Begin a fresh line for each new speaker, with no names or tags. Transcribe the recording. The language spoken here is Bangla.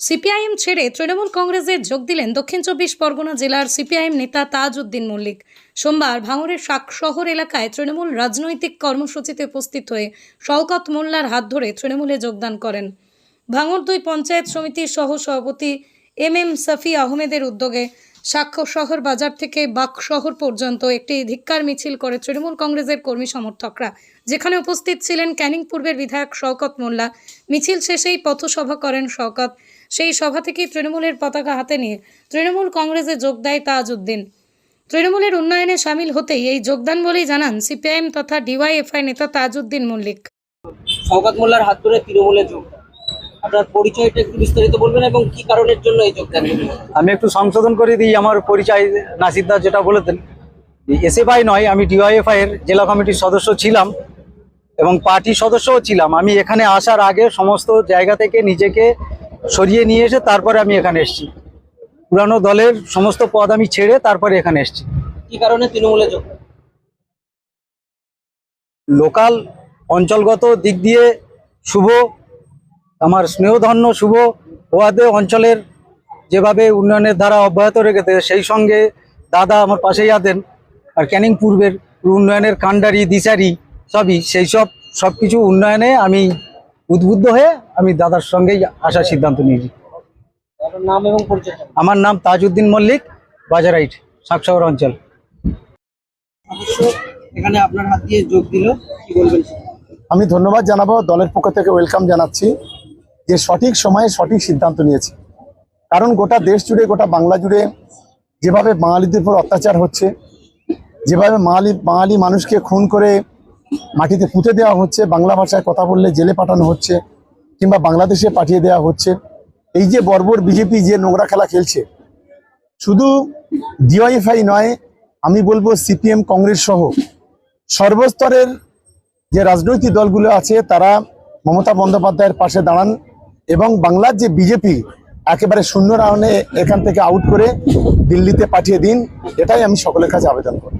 সিপিআইএম ছেড়ে তৃণমূল কংগ্রেসে যোগ দিলেন দক্ষিণ চব্বিশ পরগনা জেলার সিপিআইএম নেতা তাজ উদ্দিন মল্লিক। সোমবার ভাঙড়ের শাক শহর এলাকায় তৃণমূল রাজনৈতিক কর্মসূচিতে উপস্থিত হয়ে শওকত মোল্লার হাত ধরে তৃণমূলে যোগদান করেন। ভাঙড় দুই পঞ্চায়েত সমিতির সহ সভাপতি এম এম সাফি আহমেদের উদ্যোগে সাক্ষ্য শহর বাজার থেকে বাক শহর পর্যন্ত একটি ধিক্কার মিছিল করে তৃণমূল কংগ্রেসের কর্মী সমর্থকরা। যেখানে উপস্থিত ছিলেন ক্যানিং পূর্বের বিধায়ক শওকত মোল্লা। মিছিল শেষেই পথসভা করেন শওকত। সেই সভা থেকেই তৃণমূলের পতাকা হাতে নিয়ে তৃণমূল কংগ্রেসে যোগ দেয় তাজউদ্দিন। তৃণমূলের উন্নয়নে সামিল হতেই এই যোগদান বলেই জানান সিপিআইএম তথা ডিওয়াইএফআই নেতা তাজউদ্দিন মল্লিক।
শওকত মোল্লার হাত ধরে তৃণমূলে যোগ আপনার পরিচয়টা একটু বিস্তারিত বলবেন এবং কি কারণের জন্য এই যোগদান?
আমি একটু সংশোধন করে দিই আমার পরিচয় নাসিরদা যেটা বলেছেন। এসএফআই নয় আমি ডিওয়াইএফআই এর জেলা কমিটির সদস্য ছিলাম এবং পার্টি সদস্যও ছিলাম। আমি এখানে আসার আগে সমস্ত জায়গা থেকে নিজেকে সরিয়ে নিয়ে এসে তারপরে আমি এখানে এসেছি। পুরানো দলের সমস্ত পদ আমি ছেড়ে তারপরে এখানে এসেছি।
কি কারণে তৃণমূলে যোগ?
লোকাল অঞ্চলগত দিক দিয়ে শুভ আমার স্নেহধন্য শুভ ওয়াদে অঞ্চলের যেভাবে উন্নয়নের ধারা অব্যাহত রেখেছে সেই সঙ্গে দাদা আমার পাশেই আছেন আর ক্যানিং পূর্বের উন্নয়নের কান্ডারি দিশারি সবই সেই সব সব কিছু উন্নয়নে আমি উদ্বুদ্ধ হয়ে আমি দাদার সঙ্গেই আসার সিদ্ধান্ত নিয়েছি।
নাম এবং পরিচয়
আমার নাম তাজউদ্দিন মল্লিক বাজারাইট সাকসাগর অঞ্চল।
এখানে আপনার হাত দিয়ে যোগ দিল কি বলবেন
আমি ধন্যবাদ জানাব দলের পক্ষ থেকে ওয়েলকাম জানাচ্ছি যে সঠিক সময়ে সঠিক সিদ্ধান্ত নিয়েছে। কারণ গোটা দেশ জুড়ে গোটা বাংলা জুড়ে যেভাবে বাঙালিদের উপর অত্যাচার হচ্ছে যেভাবে বাঙালি বাঙালি মানুষকে খুন করে মাটিতে পুঁতে দেওয়া হচ্ছে বাংলা ভাষায় কথা বললে জেলে পাঠানো হচ্ছে কিংবা বাংলাদেশে পাঠিয়ে দেওয়া হচ্ছে। এই যে বর্বর বিজেপি যে নোংরা খেলা খেলছে, শুধু ডিওয়াইফআই নয়, আমি বলব সিপিএম কংগ্রেস সহ সর্বস্তরের যে রাজনৈতিক দলগুলো আছে, তারা মমতা বন্দ্যোপাধ্যায়ের পাশে দাঁড়ান এবং বাংলার যে বিজেপি, একেবারে শূন্য রাউন্ডে এখান থেকে আউট করে দিল্লিতে পাঠিয়ে দিন, এটাই আমি সকলের কাছে আবেদন করি।